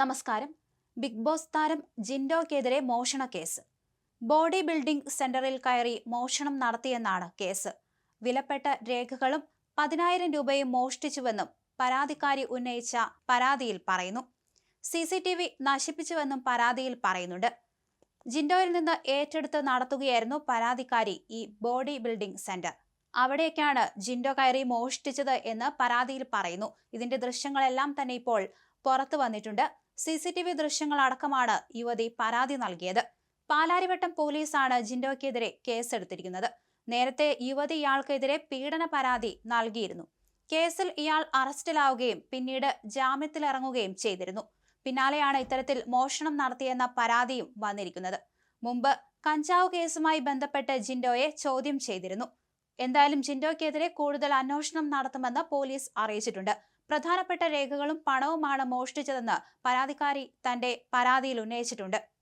നമസ്കാരം. Big boss താരം ജിൻഡോക്കെതിരെ മോഷണ കേസ്. ബോഡി ബിൽഡിംഗ് സെന്ററിൽ കയറി മോഷണം നടത്തിയെന്നാണ് കേസ്. വിലപ്പെട്ട രേഖകളും പതിനായിരം രൂപയും മോഷ്ടിച്ചുവെന്നും പരാതിക്കാരി ഉന്നയിച്ച പരാതിയിൽ പറയുന്നു. സി സി ടി വി നശിപ്പിച്ചുവെന്നും പരാതിയിൽ പറയുന്നുണ്ട്. ജിൻഡോയിൽ നിന്ന് ഏറ്റെടുത്ത് നടത്തുകയായിരുന്നു പരാതിക്കാരി ഈ ബോഡി ബിൽഡിംഗ് സെന്റർ. അവിടേക്കാണ് ജിൻഡോ കയറി മോഷ്ടിച്ചത് എന്ന് പരാതിയിൽ പറയുന്നു. ഇതിന്റെ ദൃശ്യങ്ങളെല്ലാം തന്നെ ഇപ്പോൾ പുറത്തു വന്നിട്ടുണ്ട്. സി സി ടി വി ദൃശ്യങ്ങളടക്കമാണ് യുവതി പരാതി നൽകിയത്. പാലാരിവട്ടം പോലീസാണ് ജിൻഡോയ്ക്കെതിരെ കേസെടുത്തിരിക്കുന്നത്. നേരത്തെ യുവതി ഇയാൾക്കെതിരെ പീഡന പരാതി നൽകിയിരുന്നു. കേസിൽ ഇയാൾ അറസ്റ്റിലാവുകയും പിന്നീട് ജാമ്യത്തിലിറങ്ങുകയും ചെയ്തിരുന്നു. പിന്നാലെയാണ് ഇത്തരത്തിൽ മോഷണം നടത്തിയെന്ന പരാതിയും വന്നിരിക്കുന്നത്. മുമ്പ് കഞ്ചാവ് കേസുമായി ബന്ധപ്പെട്ട് ജിൻഡോയെ ചോദ്യം ചെയ്തിരുന്നു. എന്തായാലും ജിൻഡോയ്ക്കെതിരെ കൂടുതൽ അന്വേഷണം നടത്തുമെന്ന് പോലീസ് അറിയിച്ചിട്ടുണ്ട്. പ്രധാനപ്പെട്ട രേഖകളും പണവുമാണ് മോഷ്ടിച്ചതെന്ന് പരാതിക്കാരി തന്റെ പരാതിയിൽ ഉന്നയിച്ചിട്ടുണ്ട്